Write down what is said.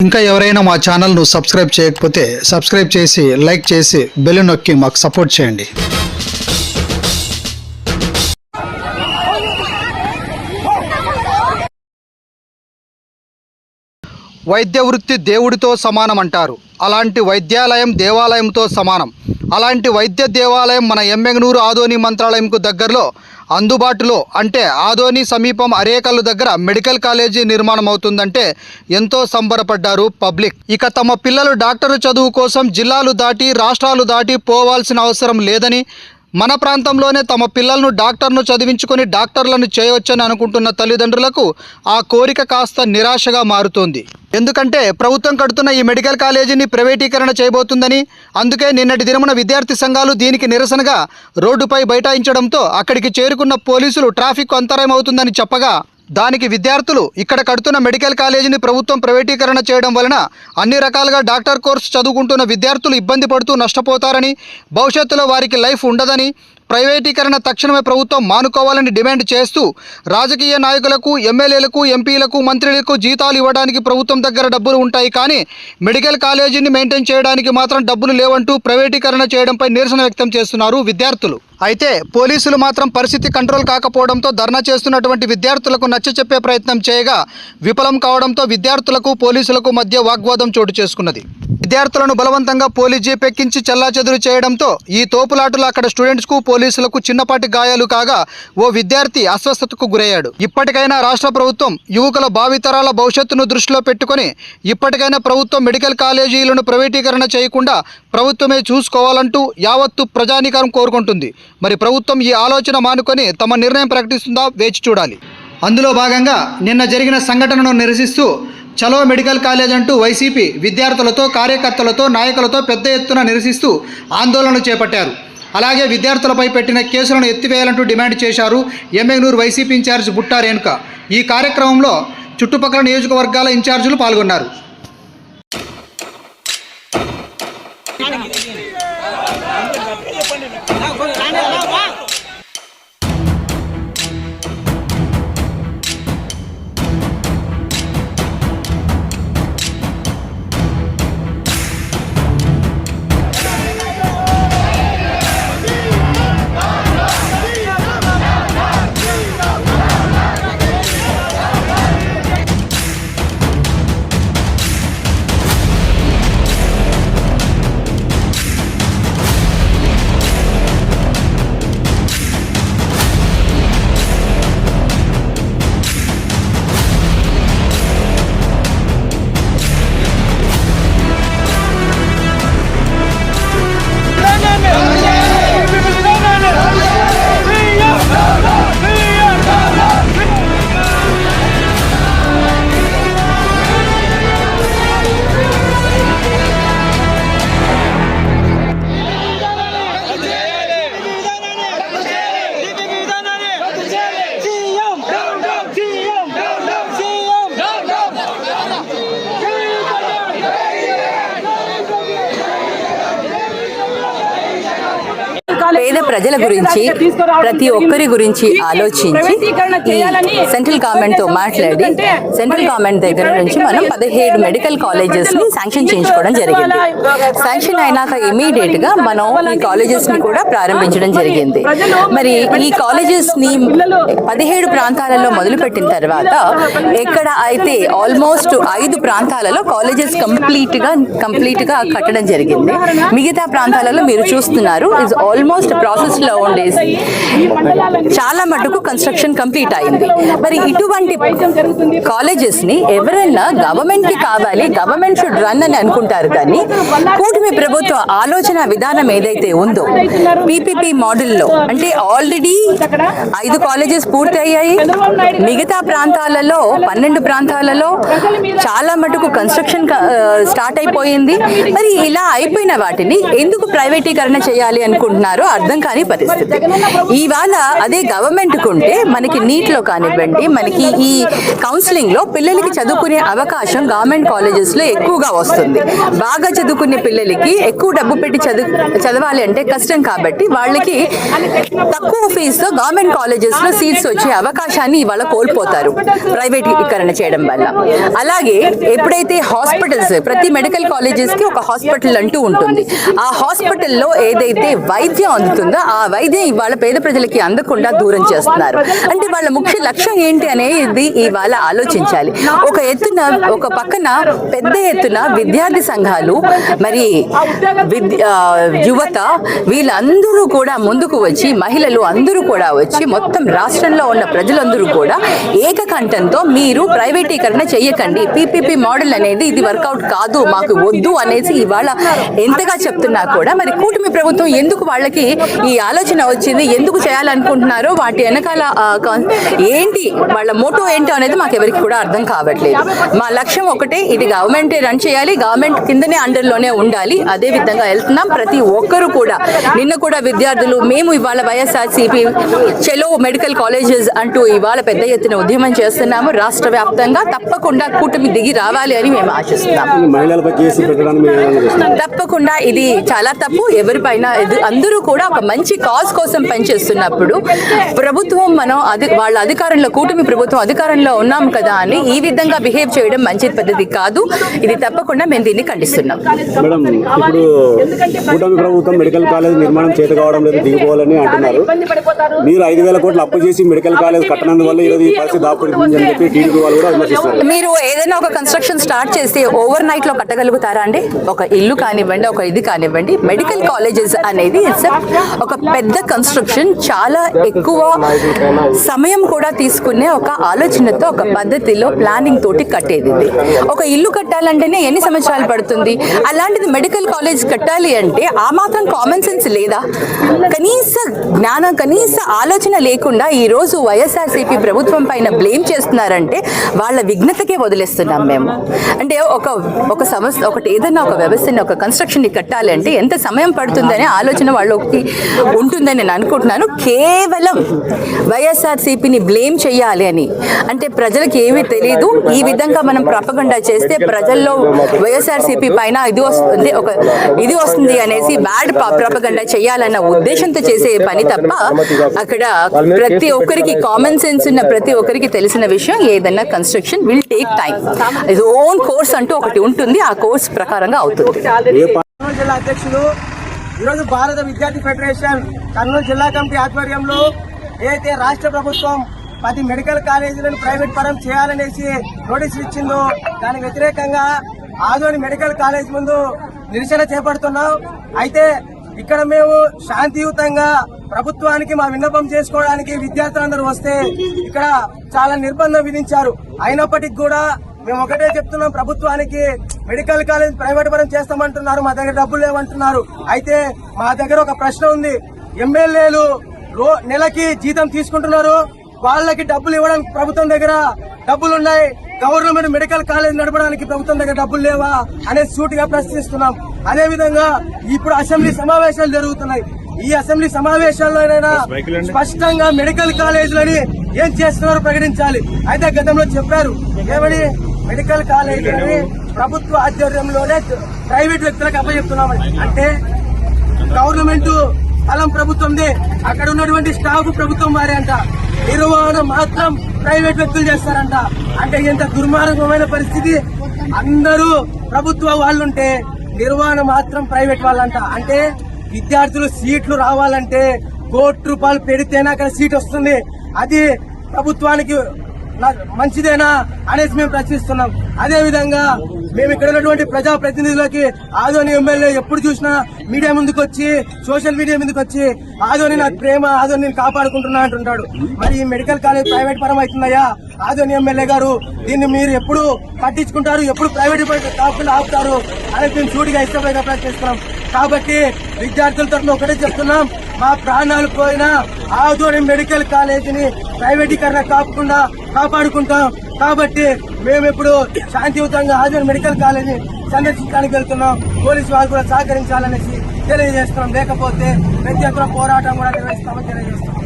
ఇంకా ఎవరైనా మా ఛానల్ను సబ్స్క్రైబ్ చేయకపోతే సబ్స్క్రైబ్ చేసి లైక్ చేసి బెల్ నొక్కి మాకు సపోర్ట్ చేయండి. వైద్య వృత్తి దేవుడితో సమానం అంటారు. అలాంటి వైద్యాలయం దేవాలయంతో సమానం. అలాంటి వైద్య దేవాలయం మన ఎమ్మెగనూరు ఆదోని మంత్రాలయంకు దగ్గరలో అందుబాటులో అంటే ఆదోని సమీపం అరేకల్లు దగ్గర మెడికల్ కాలేజీ నిర్మాణం అవుతుందంటే ఎంతో సంబరపడ్డారు పబ్లిక్. ఇక తమ పిల్లలు డాక్టర్ చదువు కోసం జిల్లాలు దాటి రాష్ట్రాలు దాటి పోవాల్సిన అవసరం లేదని మన ప్రాంతంలోనే తమ పిల్లలను డాక్టర్ను చదివించుకొని డాక్టర్లను చేయవచ్చని అనుకుంటున్న తల్లిదండ్రులకు ఆ కోరిక కాస్త నిరాశగా మారుతోంది. ఎందుకంటే ప్రభుత్వం కడుతున్న ఈ మెడికల్ కాలేజీని ప్రైవేటీకరణ చేయబోతుందని అందుకే నిన్నటి దినమున విద్యార్థి సంఘాలు దీనికి నిరసనగా రోడ్డుపై బైఠాయించడంతో అక్కడికి చేరుకున్న పోలీసులు ట్రాఫిక్ అంతరాయం అవుతుందని చెప్పగా దానికి విద్యార్థులు ఇక్కడ కడుతున్న మెడికల్ కాలేజీని ప్రభుత్వం ప్రైవేటీకరణ చేయడం వలన అన్ని రకాలుగా డాక్టర్ కోర్సు చదువుకుంటున్న విద్యార్థులు ఇబ్బంది పడుతూ నష్టపోతారని భవిష్యత్తులో వారికి లైఫ్ ఉండదని ప్రైవేటీకరణ తక్షణమే ప్రభుత్వం మానుకోవాలని డిమాండ్ చేస్తూ రాజకీయ నాయకులకు ఎమ్మెల్యేలకు ఎంపీలకు మంత్రులకు జీతాలు ఇవ్వడానికి ప్రభుత్వం దగ్గర డబ్బులు ఉంటాయి కానీ మెడికల్ కాలేజీని మెయింటైన్ చేయడానికి మాత్రం డబ్బులు లేవంటూ ప్రైవేటీకరణ చేయడంపై నిరసన వ్యక్తం చేస్తున్నారు విద్యార్థులు. అయితే పోలీసులు మాత్రం పరిస్థితి కంట్రోల్ కాకపోవడంతో ధర్నా చేస్తున్నటువంటి విద్యార్థులకు నచ్చ చెప్పే ప్రయత్నం చేయగా విఫలం కావడంతో విద్యార్థులకు పోలీసులకు మధ్య వాగ్వాదం చోటు చేసుకున్నది. విద్యార్థులను బలవంతంగా పోలీస్ జీప్ ఎక్కించి చెల్లాచెదురు చేయడంతో ఈ తోపులాటలు అక్కడ స్టూడెంట్స్కు పోలీసులకు చిన్నపాటి గాయాలు కాగా ఓ విద్యార్థి అస్వస్థతకు గురయ్యాడు. ఇప్పటికైనా రాష్ట్ర ప్రభుత్వం యువకుల భావితరాల భవిష్యత్తును దృష్టిలో పెట్టుకొని ఇప్పటికైనా ప్రభుత్వం మెడికల్ కాలేజీలను ప్రైవేటీకరణ చేయకుండా ప్రభుత్వమే చూసుకోవాలంటూ యావత్తు ప్రజానీకరం కోరుకుంటుంది. మరి ప్రభుత్వం ఈ ఆలోచన మానుకొని తమ నిర్ణయం ప్రకటిస్తుందా వేచి చూడాలి. అందులో భాగంగా నిన్న జరిగిన సంఘటనను నిరసిస్తూ చలో మెడికల్ కాలేజ్ అంటూ వైసీపీ విద్యార్థులతో కార్యకర్తలతో నాయకులతో పెద్ద ఎత్తున నిరసిస్తూ ఆందోళనలు చేపట్టారు. అలాగే విద్యార్థులపై పెట్టిన కేసులను ఎత్తివేయాలంటూ డిమాండ్ చేశారు ఎమ్మెగ్నూరు వైసీపీ ఇన్ఛార్జ్ బుట్టా రేణుక. ఈ కార్యక్రమంలో చుట్టుపక్కల నియోజకవర్గాల ఇన్ఛార్జీలు పాల్గొన్నారు. పేద ప్రజల గురించి ప్రతి ఒక్కరి గురించి ఆలోచించి ఈ సెంట్రల్ గవర్నమెంట్తో మాట్లాడి సెంట్రల్ గవర్నమెంట్ దగ్గర నుంచి మనం పదిహేడు మెడికల్ కాలేజెస్ని శాంక్షన్ చేయించుకోవడం జరిగింది. శాంక్షన్ అయినాక ఇమీడియట్గా మనం ఈ కాలేజెస్ని కూడా ప్రారంభించడం జరిగింది. మరి ఈ కాలేజెస్ని పదిహేడు ప్రాంతాలలో మొదలుపెట్టిన తర్వాత ఎక్కడ అయితే ఆల్మోస్ట్ ఐదు ప్రాంతాలలో కాలేజెస్ కంప్లీట్గా కంప్లీట్గా కట్టడం జరిగింది. మిగతా ప్రాంతాలలో మీరు చూస్తున్నారు ఇస్ ఆల్మోస్ట్ ప్రాసెస్లో ఉండేసి చాలా మటుకు కన్స్ట్రక్షన్ కంప్లీట్ అయింది. మరి ఇటువంటి కాలేజెస్ని ఎవరైనా గవర్నమెంట్కి కావాలి గవర్నమెంట్ షుడ్ రన్ అని అనుకుంటారు కానీ కూటమి ప్రభుత్వ ఆలోచన విధానం ఏదైతే ఉందో పీపీపీ మోడల్లో అంటే ఆల్రెడీ ఐదు కాలేజెస్ పూర్తి అయ్యాయి మిగతా ప్రాంతాలలో పన్నెండు ప్రాంతాలలో చాలా మటుకు కన్స్ట్రక్షన్ స్టార్ట్ అయిపోయింది. మరి ఇలా అయిపోయిన వాటిని ఎందుకు ప్రైవేటీకరణ చేయాలి అనుకుంటున్నారో? అర్థం కాని పరిస్థితి. ఇవాళ అదే గవర్నమెంట్ ఉంటే మనకి నీట్లో కానివ్వండి మనకి ఈ కౌన్సిలింగ్లో పిల్లలకి చదువుకునే అవకాశం గవర్నమెంట్ కాలేజెస్లో ఎక్కువగా వస్తుంది. బాగా చదువుకునే పిల్లలకి ఎక్కువ డబ్బు పెట్టి చదువు చదవాలి అంటే కష్టం కాబట్టి వాళ్ళకి తక్కువ ఫీజుతో గవర్నమెంట్ కాలేజెస్లో సీట్స్ వచ్చే అవకాశాన్ని ఇవాళ కోల్పోతారు. ప్రైవేటీకరణ చేయడం వల్ల. అలాగే ఎప్పుడైతే హాస్పిటల్స్ ప్రతి మెడికల్ కాలేజెస్కి ఒక హాస్పిటల్ అంటూ ఉంటుంది. ఆ హాస్పిటల్లో ఏదైతే వైద్యం అందుతుందో ఆ వైద్యం ఇవాళ పేద ప్రజలకి అందకుండా దూరం చేస్తున్నారు. అంటే వాళ్ళ ముఖ్య లక్ష్యం ఏంటి అనేది ఇవాళ ఆలోచించాలి. ఒక ఎత్తున ఒక పక్కన పెద్ద ఎత్తున విద్యార్థి సంఘాలు మరి విద్య యువత వీళ్ళందరూ కూడా ముందుకు వచ్చి మహిళలు అందరూ కూడా వచ్చి మొత్తం రాష్ట్రంలో ఉన్న ప్రజలందరూ కూడా ఏకకంఠంతో మీరు ప్రైవేటీకరణ చేయకండి పీపీపీ మోడల్ అనేది ఇది వర్కౌట్ కాదు మాకు వద్దు అనేసి ఇవాళ ఎంతగా చెప్తున్నా కూడా మరి కూటమి ప్రభుత్వం ఎందుకు వాళ్ళకి ఈ ఆలోచన వచ్చింది ఎందుకు చేయాలనుకుంటున్నారో వాటి వెనకాల ఏంటి వాళ్ళ మోటో ఏంటో అనేది మాకు ఎవరికి కూడా అర్థం కావట్లేదు. మా లక్ష్యం ఒకటే ఇది గవర్నమెంట్ రన్ చేయాలి గవర్నమెంట్ కిందనే అండర్లోనే ఉండాలి. అదే విధంగా వెళ్తున్నాం ప్రతి ఒక్కరు కూడా. నిన్న కూడా విద్యార్థులు మేము ఇవాళ వైఎస్ఆర్సీపీ చెలో మెడికల్ కాలేజెస్ అంటూ ఇవాళ పెద్ద ఎత్తున ఉద్యమం చేస్తున్నాము. రాష్ట్ర వ్యాప్తంగా తప్పకుండా కూటమి దిగి రావాలి అని మేము చేస్తున్నారు? తప్పకుండా ఇది చాలా తప్పు. ఎవరిపైన ఇది అందరూ కూడా ఒక మంచి కాజ్ కోసం పనిచేస్తున్నప్పుడు ప్రభుత్వం మనం అది వాళ్ళ అధికారంలో కూటమి ప్రభుత్వం అధికారంలో ఉన్నాం కదా అని ఈ విధంగా బిహేవ్ చేయడం మంచి పద్ధతి కాదు. ఇది తప్పకుండా మేము దీన్ని ఖండిస్తున్నాం. మేడం ఇప్పుడు కూటమి ప్రభుత్వం మెడికల్ కాలేజ్ నిర్మాణం చేత కావడం లేదు దిగిపోవాలని అంటున్నారు. మీరు ఐదు వేల కోట్లు అప్పు చేసి మెడికల్ కాలేజ్ కట్టనందువల్ల ఈరోజు ఈ పరిస్థితి దాపడుతుంది అని చెప్పి టీడీపీ వాళ్ళు కూడా విమర్శిస్తారు మీరు ఏదైనా ఒక కన్స్ట్రక్షన్ స్టార్ట్ చేస్తే ఓవర్ నైట్లో కట్టగలుగుతారా అండి? ఒక ఇల్లు కానివ్వండి ఒక ఇది కానివ్వండి మెడికల్ కాలేజెస్ అనేది ఇట్స్ ఒక పెద్ద కన్స్ట్రక్షన్ చాలా ఎక్కువ సమయం కూడా తీసుకునే ఒక ఆలోచనతో ఒక పద్ధతిలో ప్లానింగ్ తోటి కట్టేది ఇది. ఒక ఇల్లు కట్టాలంటేనే ఎన్ని సంవత్సరాలు పడుతుంది? అలాంటిది మెడికల్ కాలేజ్ కట్టాలి అంటే ఆ మాత్రం కామన్ సెన్స్ లేదా? కనీస జ్ఞానం కనీస ఆలోచన లేకుండా ఈరోజు వైఎస్ఆర్సీపీ ప్రభుత్వం పైన బ్లేమ్ చేస్తున్నారంటే వాళ్ళ విఘ్నతకే వదిలేస్తున్నాం మేము. అంటే ఒక ఒక సంస్థ ఒకటి ఏదైనా ఒక వ్యవస్థని ఒక కన్స్ట్రక్షన్ కట్టాలి అంటే ఎంత సమయం పడుతుందనే ఆలోచన వాళ్ళకి ఉంటుందని నేను అనుకుంటున్నాను. కేవలం వైఎస్ఆర్సీపీని బ్లేమ్ చేయాలి అని. అంటే ప్రజలకు ఏమీ తెలియదు ఈ విధంగా మనం ప్రపగండా చేస్తే ప్రజల్లో వైఎస్ఆర్సీపీ పైన ఇది వస్తుంది ఒక ఇది వస్తుంది అనేసి బ్యాడ్ ప్రపగండా చేయాలన్న ఉద్దేశంతో చేసే పని తప్ప అక్కడ ప్రతి ఒక్కరికి కామన్ సెన్స్ ఉన్న ప్రతి ఒక్కరికి తెలిసిన విషయం ఏదైనా కన్స్ట్రక్షన్ విల్ టేక్ టైం ఇది ఓన్ కోర్స్ అంటూ ఒకటి ఉంటుంది. ఆ కోర్స్ ప్రకారంగా అవుతుంది. జిల్లా అధ్యక్షులు ఈరోజు భారత విద్యార్థి ఫెడరేషన్ కర్నూలు జిల్లా కమిటీ ఆధ్వర్యంలో ఏదైతే రాష్ట్ర ప్రభుత్వం పది మెడికల్ కాలేజీలను ప్రైవేట్ పరం చేయాలనేసి నోటీసులు ఇచ్చిందో దానికి వ్యతిరేకంగా ఆదోని మెడికల్ కాలేజ్ ముందు నిరసన చేపడుతున్నాం. అయితే ఇక్కడ మేము శాంతియుతంగా ప్రభుత్వానికి మా విన్నపం చేసుకోవడానికి విద్యార్థులందరూ వస్తే ఇక్కడ చాలా నిర్బంధం విధించారు. అయినప్పటికీ కూడా మేము ఒకటే చెప్తున్నాం ప్రభుత్వానికి మెడికల్ కాలేజ్ ప్రైవేట్ పరం చేస్తామంటున్నారు మా దగ్గర డబ్బులు లేవంటున్నారు. అయితే మా దగ్గర ఒక ప్రశ్న ఉంది. ఎమ్మెల్యేలు రో నెలకి జీతం తీసుకుంటున్నారు వాళ్ళకి డబ్బులు ఇవ్వడానికి ప్రభుత్వం దగ్గర డబ్బులు ఉన్నాయి గవర్నమెంట్ మెడికల్ కాలేజ్ నడపడానికి ప్రభుత్వం దగ్గర డబ్బులు లేవా అనేది సూటిగా ప్రశ్నిస్తున్నాం. అదే విధంగా ఇప్పుడు అసెంబ్లీ సమావేశాలు జరుగుతున్నాయి. ఈ అసెంబ్లీ సమావేశాల్లోనైనా స్పష్టంగా మెడికల్ కాలేజీలని ఏం చేస్తున్నారో ప్రకటించాలి. అయితే గతంలో చెప్పారు. ఏమని? మెడికల్ కాలేజీలని ప్రభుత్వ ఆధ్వర్యంలోనే ప్రైవేట్ వ్యక్తులకు అప్పచెప్తున్నామని అంటే గవర్నమెంట్ స్థలం ప్రభుత్వందే. అక్కడ ఉన్నటువంటి స్టాఫ్ ప్రభుత్వం వారే అంట నిర్వహణ మాత్రం ప్రైవేట్ వ్యక్తులు చేస్తారంట. అంటే ఎంత దుర్మార్గమైన పరిస్థితి. అందరూ ప్రభుత్వ వాళ్ళుంటే నిర్వహణ మాత్రం ప్రైవేట్ వాళ్ళంట. అంటే విద్యార్థులు సీట్లు రావాలంటే కోటి రూపాయలు పెడితేనే అక్కడ సీట్ వస్తుంది. అది ప్రభుత్వానికి మంచిదేనా అనేసి మేము ప్రశ్నిస్తున్నాం. అదే విధంగా మేము ఇక్కడ ఉన్నటువంటి ప్రజా ప్రతినిధులకి ఆదోని ఎమ్మెల్యే ఎప్పుడు చూసినా మీడియా ముందుకు వచ్చి సోషల్ మీడియా ముందుకు వచ్చి ఆదోని నాకు ప్రేమ ఆదోని నేను కాపాడుకుంటున్నా అంటుంటాడు. మరి ఈ మెడికల్ కాలేజ్ ప్రైవేట్ పరం అవుతుందయ్యా? ఆదోని ఎమ్మెల్యే గారు దీన్ని మీరు ఎప్పుడు పట్టించుకుంటారు? ఎప్పుడు ప్రైవేట్ కాకుండా ఆపుతారు? అనేది మేము సూటిగా ఇష్టపడిగా ప్రయత్నిస్తున్నాం కాబట్టి విద్యార్థుల తరఫున ఒకటే చెప్తున్నాం మా ప్రాణాలు పోయినా ఆదోని మెడికల్ కాలేజీని ప్రైవేటీకరణ కాకుండా కాపాడుకుంటాం. కాబట్టి మేము ఇప్పుడు శాంతియుతంగా ఆదోని మెడికల్ కాలేజీ సందర్శించడానికి వెళ్తున్నాం. పోలీసు వారు కూడా సహకరించాలనేసి తెలియజేస్తున్నాం. లేకపోతే పెద్ద ఎత్తున పోరాటం కూడా నిర్వహిస్తామని తెలియజేస్తున్నాం.